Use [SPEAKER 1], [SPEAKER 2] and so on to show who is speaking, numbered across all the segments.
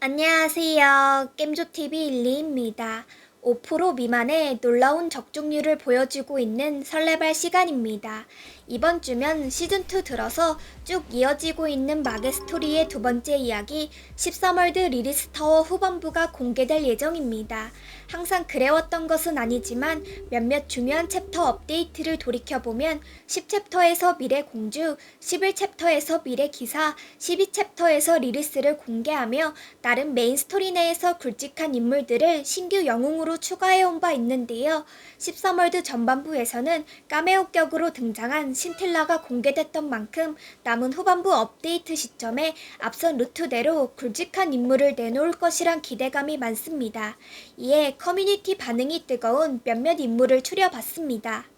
[SPEAKER 1] 안녕하세요. 겜조TV 일리입니다. 5% 미만의 놀라운 적중률을 보여주고 있는 설레발 시간입니다. 이번 주면 시즌2 들어서 쭉 이어지고 있는 마계 스토리의 두 번째 이야기 13월드 리리스 타워 후반부가 공개될 예정입니다. 항상 그래왔던 것은 아니지만 몇몇 중요한 챕터 업데이트를 돌이켜보면 10챕터에서 미래 공주, 11챕터에서 미래 기사, 12챕터에서 리리스를 공개하며 나름 메인 스토리 내에서 굵직한 인물들을 신규 영웅으로 추가해온 바 있는데요. 13월드 전반부에서는 까메오 격으로 등장한 신틸라가 공개됐던 만큼 남은 후반부 업데이트 시점에 앞선 루트대로 굵직한 인물을 내놓을 것이란 기대감이 많습니다. 이에 커뮤니티 반응이 뜨거운 몇몇 인물을 추려봤습니다.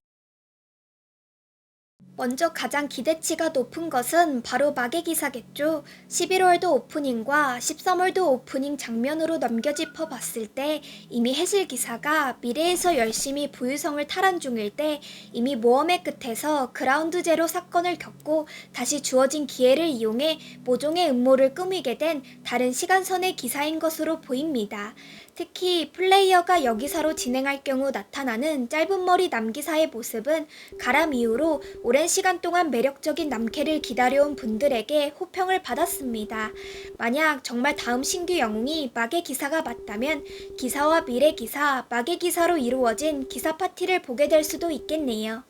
[SPEAKER 1] 먼저 가장 기대치가 높은 것은 바로 마계 기사겠죠. 11월도 오프닝과 13월도 오프닝 장면으로 넘겨 짚어 봤을 때 이미 해실 기사가 미래에서 열심히 부유성을 탈환 중일 때 이미 모험의 끝에서 그라운드 제로 사건을 겪고 다시 주어진 기회를 이용해 모종의 음모를 꾸미게 된 다른 시간선의 기사인 것으로 보입니다. 특히 플레이어가 여기사로 진행할 경우 나타나는 짧은 머리 남기사의 모습은 가람 이후로 오랜 시간 동안 매력적인 남캐를 기다려온 분들에게 호평을 받았습니다. 만약 정말 다음 신규 영웅이 마계 기사가 맞다면 기사와 미래 기사, 마계 기사로 이루어진 기사 파티를 보게 될 수도 있겠네요.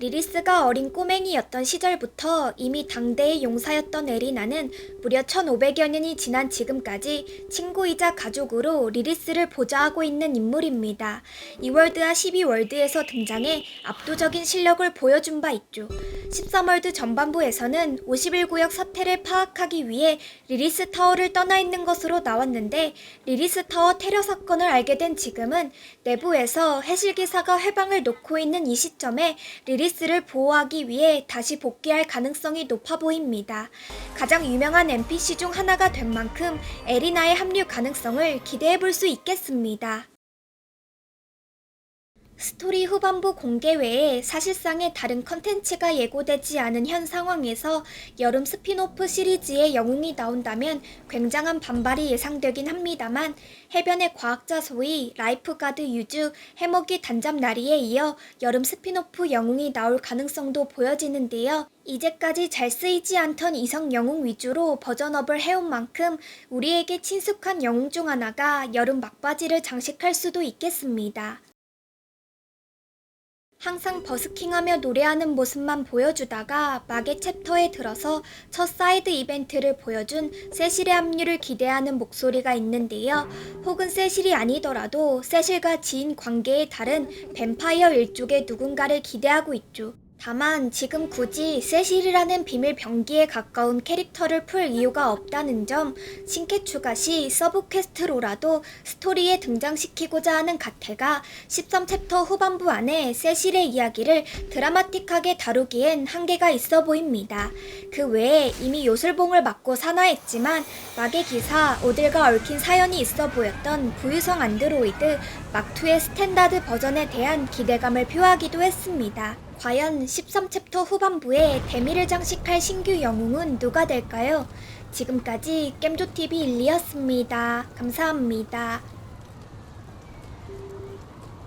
[SPEAKER 1] 리리스가 어린 꼬맹이였던 시절부터 이미 당대의 용사였던 에리나는 무려 1500여 년이 지난 지금까지 친구이자 가족으로 리리스를 보좌하고 있는 인물입니다. 2월드와 12월드에서 등장해 압도적인 실력을 보여준 바 있죠. 13월드 전반부에서는 51구역 사태를 파악하기 위해 리리스 타워를 떠나 있는 것으로 나왔는데 리리스 타워 테러 사건을 알게 된 지금은 내부에서 해실기사가 회방을 놓고 있는 이 시점에 리리스를 보호하기 위해 다시 복귀할 가능성이 높아 보입니다. 가장 유명한 NPC 중 하나가 된 만큼 에리나의 합류 가능성을 기대해 볼 수 있겠습니다. 스토리 후반부 공개 외에 사실상의 다른 컨텐츠가 예고되지 않은 현 상황에서 여름 스피노프 시리즈의 영웅이 나온다면 굉장한 반발이 예상되긴 합니다만 해변의 과학자 소위 라이프가드 유주, 해먹이 단잡나리에 이어 여름 스피노프 영웅이 나올 가능성도 보여지는데요. 이제까지 잘 쓰이지 않던 이성 영웅 위주로 버전업을 해온 만큼 우리에게 친숙한 영웅 중 하나가 여름 막바지를 장식할 수도 있겠습니다. 항상 버스킹하며 노래하는 모습만 보여주다가 마계 챕터에 들어서 첫 사이드 이벤트를 보여준 세실의 합류를 기대하는 목소리가 있는데요. 혹은 세실이 아니더라도 세실과 지인 관계에 다른 뱀파이어 일족의 누군가를 기대하고 있죠. 다만 지금 굳이 세실이라는 비밀 병기에 가까운 캐릭터를 풀 이유가 없다는 점, 신캐 추가 시 서브 퀘스트로라도 스토리에 등장시키고자 하는 가태가 13챕터 후반부 안에 세실의 이야기를 드라마틱하게 다루기엔 한계가 있어 보입니다. 그 외에 이미 요술봉을 맞고 산화했지만 막의 기사 오들과 얽힌 사연이 있어 보였던 부유성 안드로이드 막2의 스탠다드 버전에 대한 기대감을 표하기도 했습니다. 과연 13챕터 후반부에 대미를 장식할 신규 영웅은 누가 될까요? 지금까지 겜조TV 일리였습니다. 감사합니다.